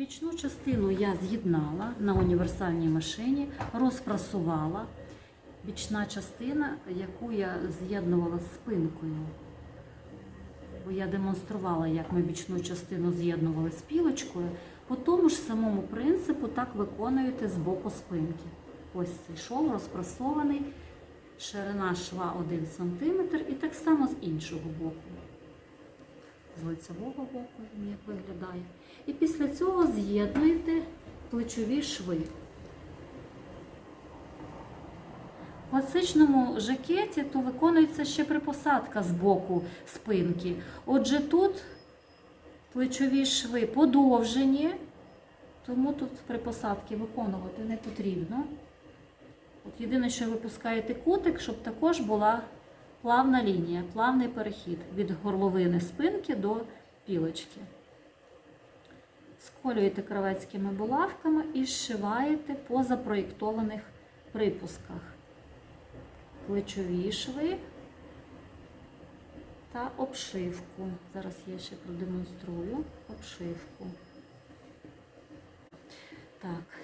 Бічну частину я з'єднала на універсальній машині, розпрасувала. Бічна частина, яку я з'єднувала з спинкою. Бо я демонструвала, як ми бічну частину з'єднували з пілочкою. По тому ж самому принципу так виконуєте з боку спинки. Ось цей шов розпрасований, ширина шва 1 см і так само з іншого боку. З лицевого боку як виглядає. І після цього з'єднуєте плечові шви. В класичному жакеті то виконується ще припосадка з боку спинки. Отже, тут плечові шви подовжені, тому тут припосадки виконувати не потрібно. От єдине, що випускаєте кутик, щоб також була плавна лінія, плавний перехід від горловини спинки до пілочки. Сколюєте кравецькими булавками і зшиваєте по запроєктованих припусках плечові шви та обшивку. Зараз я ще продемонструю обшивку. Так,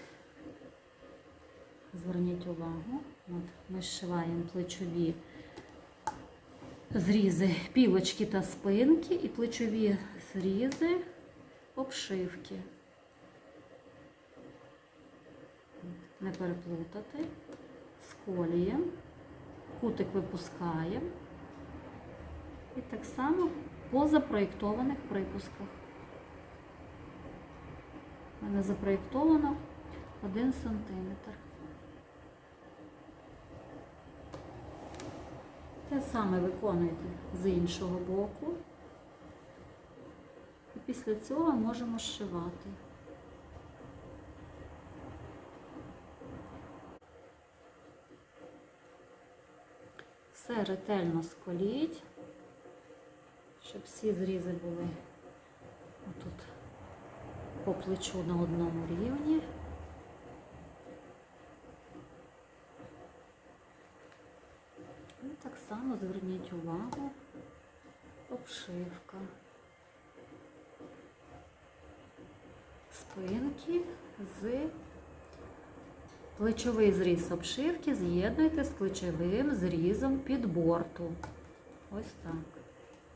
зверніть увагу, от ми зшиваємо плечові зрізи пілочки та спинки і плечові зрізи обшивки. Не переплутати, сколюємо кутик випускаємо. І так само по запроєктованих припусках. У мене запроєктовано 1 см. Те саме виконуєте з іншого боку. І після цього можемо зшивати. Все ретельно сколіть, щоб всі зрізи були отут по плечу на одному рівні. І так само зверніть увагу, обшивка спинки з Плечовий зріз обшивки з'єднуйте з плечовим зрізом під борту. Ось так.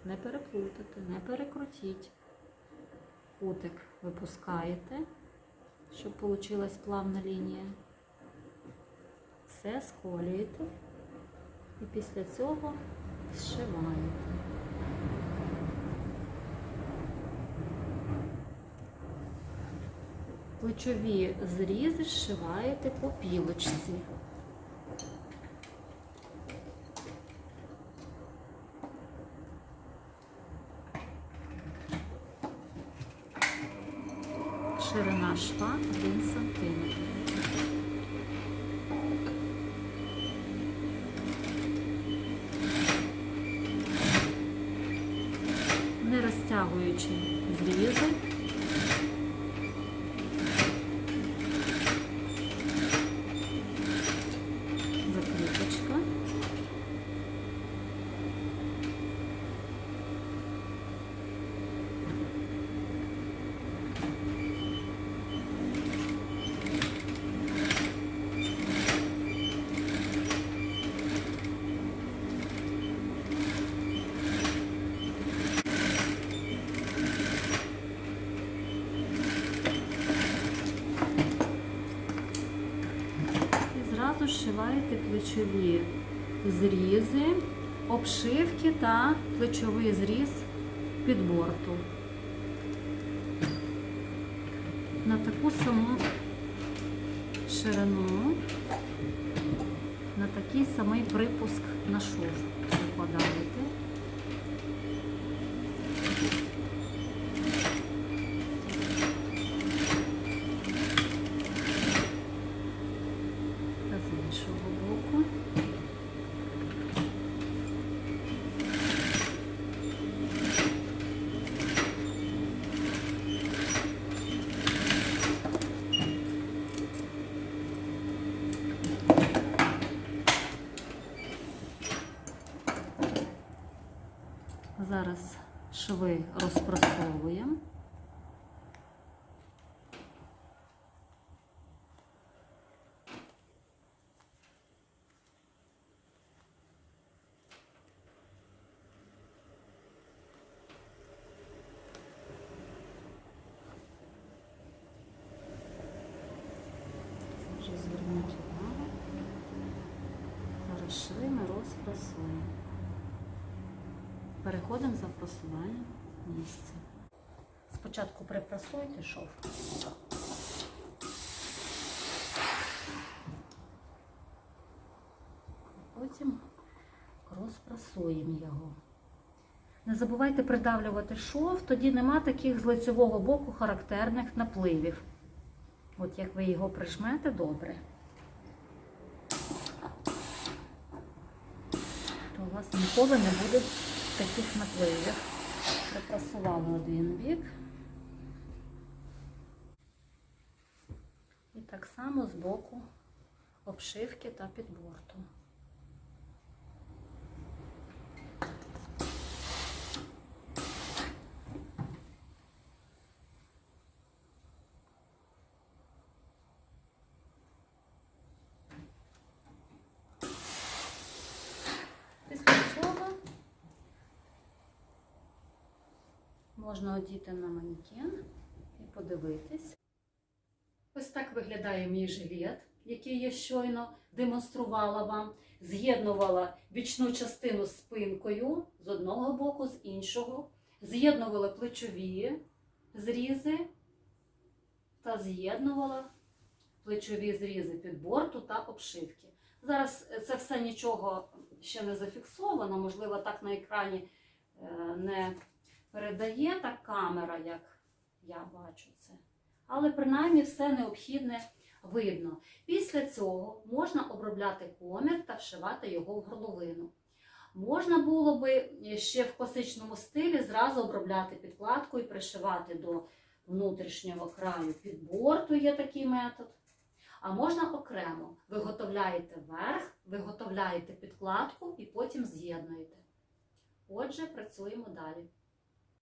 Не переплутайте, не перекрутіть. Кутик випускаєте, щоб вийшла плавна лінія. Все сколюєте і після цього зшиваєте. Плечові зрізи зшиваєте по пілочці. Ширина шва 1 см. Не розтягуючи зрізи. закріпочка. І зразу плечові зрізи, обшивки та плечовий зріз під борту. На таку саму ширину, на такий самий припуск на шов викладаєте. Зараз шви розпросовуємо. Зверніть увагу, зараз шви ми розпросуємо. Переходимо за просуванням місця. Спочатку припрасуйте шов. Потім розпрасуємо його. Не забувайте придавлювати шов, тоді нема таких з лицевого боку характерних напливів. От як ви його прижмете добре, то у вас ніколи не буде таких напливів. Припрасували один бік. І так само з боку обшивки та підборту. Після цього можна одіти на манекен і подивитись. Ось так виглядає мій жилет, який я щойно демонструвала вам. З'єднувала бічну частину спинкою з одного боку, з іншого. З'єднувала плечові зрізи та з'єднувала плечові зрізи підборту та обшивки. Зараз це все нічого ще не зафіксовано, можливо, так на екрані е, не передає так камера, як я бачу це. Але принаймні все необхідне видно. Після цього можна обробляти комір та вшивати його в горловину. Можна було би ще в класичному стилі зразу обробляти підкладку і пришивати до внутрішнього краю підборту, є такий метод. А можна окремо. Виготовляєте верх, виготовляєте підкладку і потім з'єднуєте. Отже, працюємо далі.